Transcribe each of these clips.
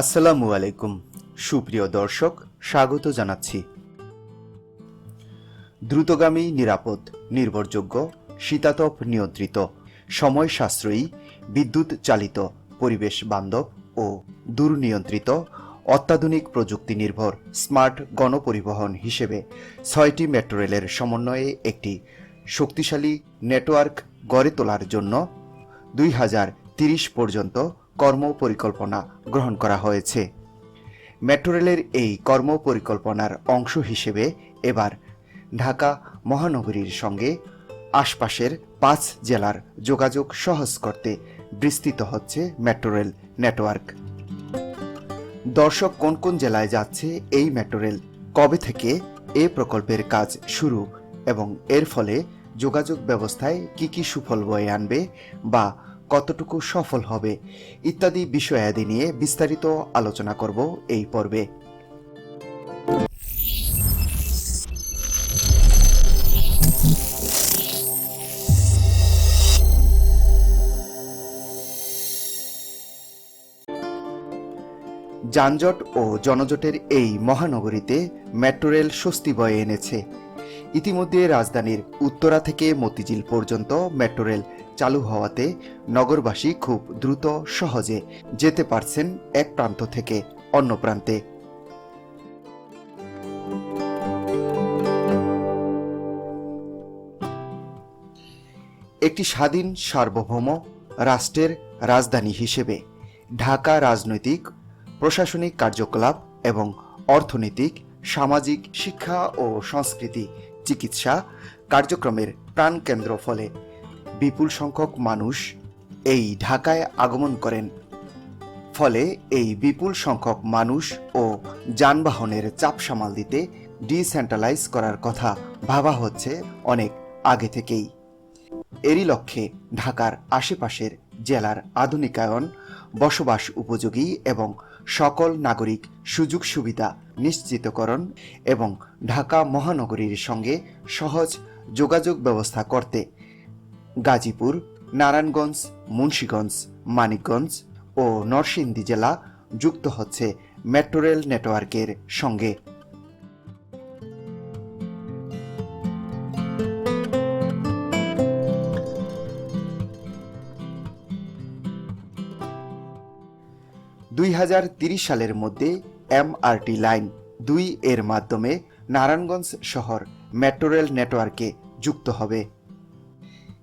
আসসালামু আলাইকুম। সুপ্রিয় দর্শক, স্বাগত জানাচ্ছি। দ্রুতগামী, নিরাপদ, নির্ভরযোগ্য, শীতাতপ নিয়ন্ত্রিত সময় সাশ্রয়ী বিদ্যুৎ চালিত পরিবেশ বান্ধব ও দূরনিয়ন্ত্রিত, অত্যাধুনিক প্রযুক্তি নির্ভর স্মার্ট গণপরিবহন হিসেবে ছয়টি মেট্রো রেলের সমন্বয়ে একটি শক্তিশালী নেটওয়ার্ক গড়ে তোলার জন্য দুই হাজার তিরিশ পরিকল্পনা গ্রহণ করা হয়েছে। মেট্রো রেলের এই কর্ম পরিকল্পনার অংশ হিসেবে এবার ঢাকা মহানগরীর সঙ্গে আশপাশের পাঁচ জেলার যোগাযোগ সহজ করতে বিস্তৃত হচ্ছে মেট্রো রেল নেটওয়ার্ক। দর্শক কোন কোন জেলায় যাচ্ছে এই মেট্রো রেল, কবে থেকে এ প্রকল্পের কাজ শুরু এবং এর ফলে যোগাযোগ ব্যবস্থায় কি কি সুফল বয়ে আনবে বা কতটুকু সফল হবে ইত্যাদি বিষয়াদি নিয়ে বিস্তারিত আলোচনা করব এই পর্বে। যানজট ও জনজটের এই মহানগরীতে মেট্রো রেল স্বস্তি বয়ে এনেছে। ইতিমধ্যে রাজধানীর উত্তরা থেকে মতিঝিল পর্যন্ত মেট্রো রেল চালু হওয়াতে নগরবাসী খুব দ্রুত সহজে যেতে পারছেন এক প্রান্ত থেকে অন্য প্রান্তে। একটি স্বাধীন সার্বভৌম রাষ্ট্রের রাজধানী হিসেবে ঢাকা রাজনৈতিক, প্রশাসনিক কার্যকলাপ এবং অর্থনৈতিক, সামাজিক শিক্ষা ও সংস্কৃতি চিকিৎসা কার্যক্রমের প্রাণকেন্দ্র ফলে বিপুল সংখ্যক মানুষ এই ঢাকায় আগমন করেন। ফলে এই বিপুল সংখ্যক মানুষ ও যানবাহনের চাপ সামাল দিতে ডিসেন্ট্রালাইজ করার কথা ভাবা হচ্ছে অনেক আগে থেকেই। এরই লক্ষ্যে ঢাকার আশেপাশের জেলার আধুনিকায়ন, বসবাস উপযোগী এবং সকল নাগরিক সুযোগ সুবিধা নিশ্চিতকরণ এবং ঢাকা মহানগরীর সঙ্গে সহজ যোগাযোগ ব্যবস্থা করতে গাজীপুর, নারায়ণগঞ্জ, মুন্সীগঞ্জ, মানিকগঞ্জ ও নরসিংদী জেলা যুক্ত হচ্ছে মেট্রো রেল নেটওয়ার্কের সঙ্গে। দুই সালের মধ্যে এমআরটি লাইন দুই এর মাধ্যমে নারায়ণগঞ্জ শহর মেট্রো রেল নেটওয়ার্কে যুক্ত হবে।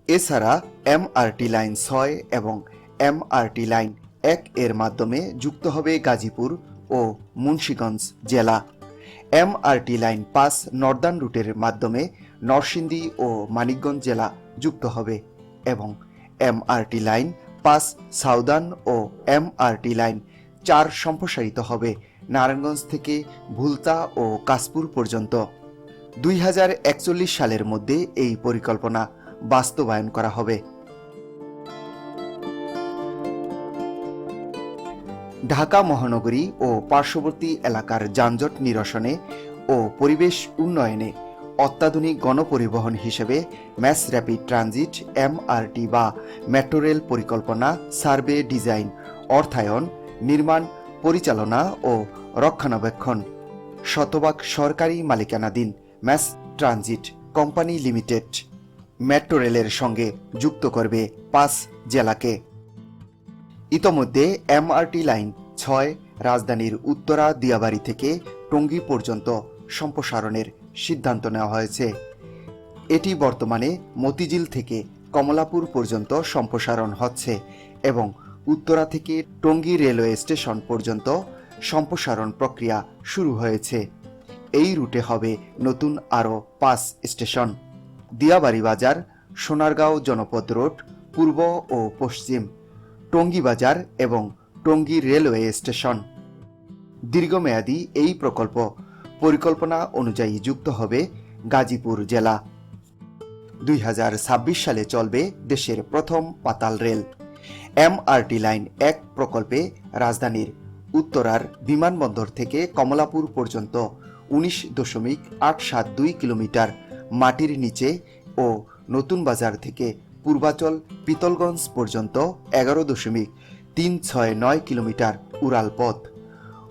এছাড়া এমআরটি লাইন ছয় এবং এমআরটি লাইন এক এর মাধ্যমে যুক্ত হবে গাজীপুর ও মুন্সীগঞ্জ জেলা। এমআরটি লাইন পাঁচ নর্দার্ন রুটের মাধ্যমে নরসিংদী ও মানিকগঞ্জ জেলা যুক্ত হবে এবং এমআরটি লাইন পাঁচ সাউদার্ন ও এমআরটি লাইন চার সম্প্রসারিত হবে নারায়ণগঞ্জ থেকে ভুলতা ও কাশপুর পর্যন্ত। দুই হাজার একচল্লিশ সালের মধ্যে এই পরিকল্পনা বাস্তবায়ন করা হবে। ঢাকা মহানগরী ও পার্শ্ববর্তী এলাকার যানজট নিরসনে ও পরিবেশ উন্নয়নে অত্যাধুনিক গণপরিবহন হিসেবে ম্যাস র্যাপিড ট্রানজিট, এমআরটি বা মেট্রো রেল পরিকল্পনা, সার্ভে ডিজাইন, অর্থায়ন, নির্মাণ, পরিচালনা ও রক্ষণাবেক্ষণ। শতভাগ সরকারি মালিকানাধীন mass transit company limited. Metro রেলের সঙ্গে যুক্ত করবে পাঁচ জেলাকে। ইতোমধ্যে এমআরটি লাইন ছয় রাজধানীর উত্তরা, দিয়াবাড়ি থেকে টঙ্গী পর্যন্ত সম্প্রসারণের সিদ্ধান্ত নেওয়া হয়েছে। এটি বর্তমানে মতিঝিল থেকে কমলাপুর পর্যন্ত সম্প্রসারণ হচ্ছে এবং উত্তরা থেকে টঙ্গী রেলওয়ে স্টেশন পর্যন্ত সম্প্রসারণ প্রক্রিয়া শুরু হয়েছে। এই রুটে হবে নতুন আরও পাঁচ স্টেশন। দিয়াবাড়ি বাজার, সোনারগাঁও জনপদ রোড, পূর্ব ও পশ্চিম, টঙ্গী বাজার এবং টঙ্গী রেলওয়ে স্টেশন। দীর্ঘমেয়াদী এই প্রকল্প পরিকল্পনা অনুযায়ী যুক্ত হবে গাজীপুর জেলা। দুই হাজার ছাব্বিশ সালে চলবে দেশের প্রথম পাতাল রেল। এমআরটি লাইন এক প্রকল্পে রাজধানীর উত্তরার বিমানবন্দর থেকে কমলাপুর পর্যন্ত উনিশ দশমিক আট সাত দুই কিলোমিটার মাটির নিচে ও নতুন বাজার থেকে পূর্বাচল পিতলগঞ্জ পর্যন্ত এগারো দশমিক তিন ছয় নয় কিলোমিটার উড়াল পথ।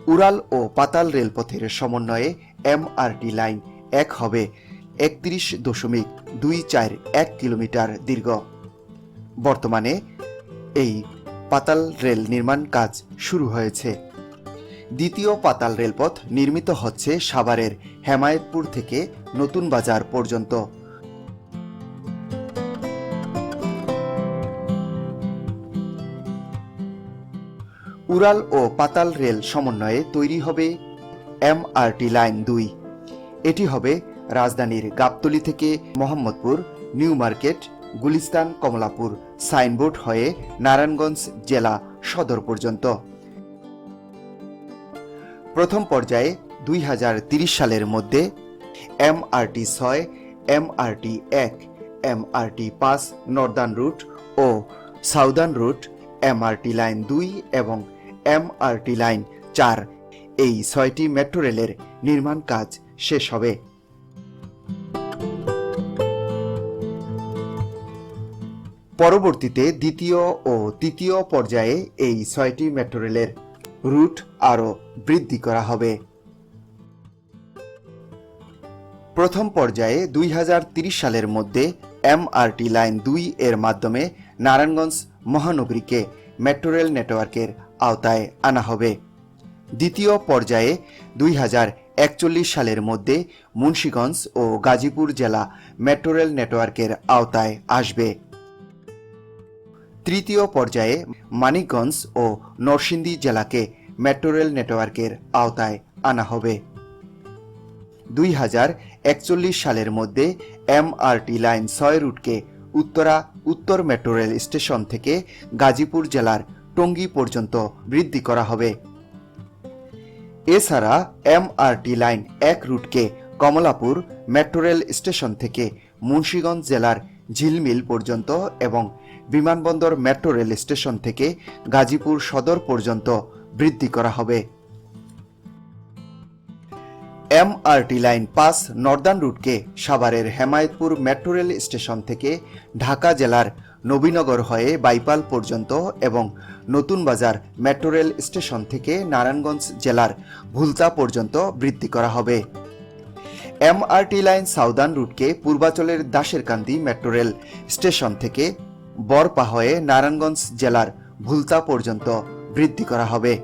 উড়াল ও পাতাল রেলপথের সমন্বয়ে এমআরটি লাইন এক হবে একত্রিশ দশমিক দুই চার এক কিলোমিটার দীর্ঘ। বর্তমানে এই পাতাল রেল নির্মাণ কাজ শুরু হয়েছে। দ্বিতীয় পাতাল রেলপথ নির্মিত হচ্ছে সাভারের হেমায়েতপুর থেকে নতুন বাজার পর্যন্ত। উড়াল ও পাতাল রেল সমন্বয়ে তৈরি হবে এমআরটি লাইন দুই। এটি হবে রাজধানীর গাবতলী থেকে Mohammadpur, New Market, Gulistan, Kamalapur. Signboard হয়ে নারায়ণগঞ্জ জেলা সদর পর্যন্ত। প্রথম পর্যায়ে দুই সালের মধ্যে এমআরটি ছয় এম এমআরটি এক, এমআরটি পাঁচ, নর্দার্ন রুট ও সাউদার্ন রুট, এমআরটি লাইন দুই এবং এম এমআরটি লাইন চার এই ছয়টি মেট্রো রেলের নির্মাণ কাজ শেষ হবে। পরবর্তীতে দ্বিতীয় ও তৃতীয় পর্যায়ে এই ছয়টি মেট্রো রেলের রুট আরও বৃদ্ধি করা হবে। প্রথম পর্যায়ে দুই সালের মধ্যে এমআরটি লাইন দুই এর মাধ্যমে নারায়ণগঞ্জ মহানগরীকে মেট্রো রেল নেটওয়ার্কের আওতায় আনা হবে। দ্বিতীয় পর্যায়ে দুই হাজার একচল্লিশ সালের মধ্যে মুন্সীগঞ্জ ও গাজীপুর জেলা মেট্রো রেল নেটওয়ার্কের আওতায় আসবে। তৃতীয় পর্যায়ে মানিকগঞ্জ ও নরসিংদী জেলাকে মেট্রো রেল নেটওয়ার্কের আওতায় আনা হবে। দুই হাজার একচল্লিশ সালের মধ্যে এমআরটি লাইন ছয় রুটকে উত্তরা উত্তর মেট্রো রেল স্টেশন থেকে গাজীপুর জেলার টঙ্গী পর্যন্ত বৃদ্ধি করা হবে। এছাড়া এমআরটি লাইন এক রুটকে কমলাপুর মেট্রো রেল স্টেশন থেকে মুন্সীগঞ্জ জেলার ঝিলমিল পর্যন্ত এবং বিমানবন্দর মেট্রো রেল স্টেশন থেকে গাজীপুর সদর পর্যন্ত বৃদ্ধি করা হবে। এমআরটি লাইন পাস নর্দার্ন রুটকে সাভারের হেমায়েতপুর মেট্রো রেল স্টেশন থেকে ঢাকা জেলার নবীনগর হয়ে বাইপাল পর্যন্ত এবং নতুন বাজার মেট্রো রেল স্টেশন থেকে নারায়ণগঞ্জ জেলার ভুলতা পর্যন্ত বৃদ্ধি করা হবে। এমআরটি লাইন সাউদার্ন রুটকে পূর্বাচলের দাসেরকান্দি মেট্রো রেল স্টেশন থেকে বরপা হয়ে নারায়ণগঞ্জ জেলার ভুলতা পর্যন্ত বৃদ্ধি করা হবে।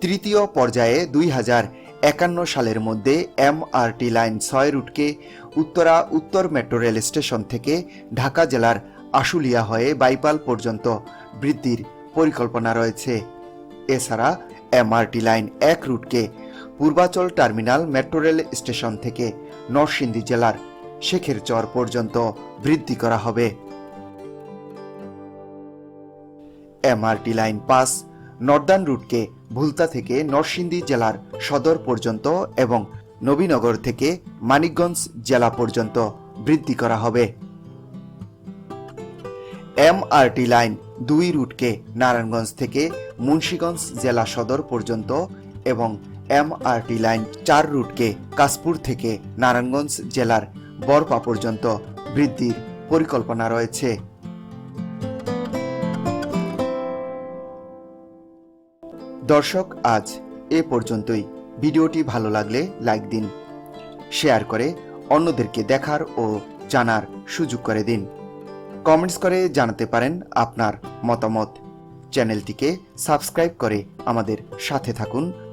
তৃতীয় পর্যায়ে দুই হাজার একান্ন সালের মধ্যে এমআরটি লাইন ছয় রুটকে উত্তরা উত্তর মেট্রো রেল স্টেশন থেকে ঢাকা জেলার আশুলিয়া হয়ে বাইপাল পর্যন্ত বৃদ্ধির পরিকল্পনা রয়েছে। এছাড়া এমআরটি লাইন এক রুটকে Purbachal terminal metro rail station থেকে নরসিংদী জেলার শেখের চর পর্যন্ত বৃদ্ধি করা হবে। এমআরটি লাইন পাস নর্দান রুটকে ভুলতা থেকে নরসিংদী জেলার সদর পর্যন্ত এবং নবীনগর থেকে মানিকগঞ্জ জেলা পর্যন্ত বৃদ্ধি করা হবে। এমআরটি লাইন দুই রুটকে নারায়ণগঞ্জ থেকে মুন্সীগঞ্জ জেলা সদর পর্যন্ত এবং এমআরটি লাইন চার রুটকে কাশপুর থেকে নারায়ণগঞ্জ জেলার বরপা পর্যন্ত বৃদ্ধির পরিকল্পনা রয়েছে। দর্শক, আজ এ পর্যন্তই। ভিডিওটি ভালো লাগলে লাইক দিন, শেয়ার করে অন্যদেরকে দেখার ও জানার সুযোগ করে দিন। কমেন্টস করে জানাতে পারেন আপনার মতামত। চ্যানেলটিকে সাবস্ক্রাইব করে আমাদের সাথে থাকুন।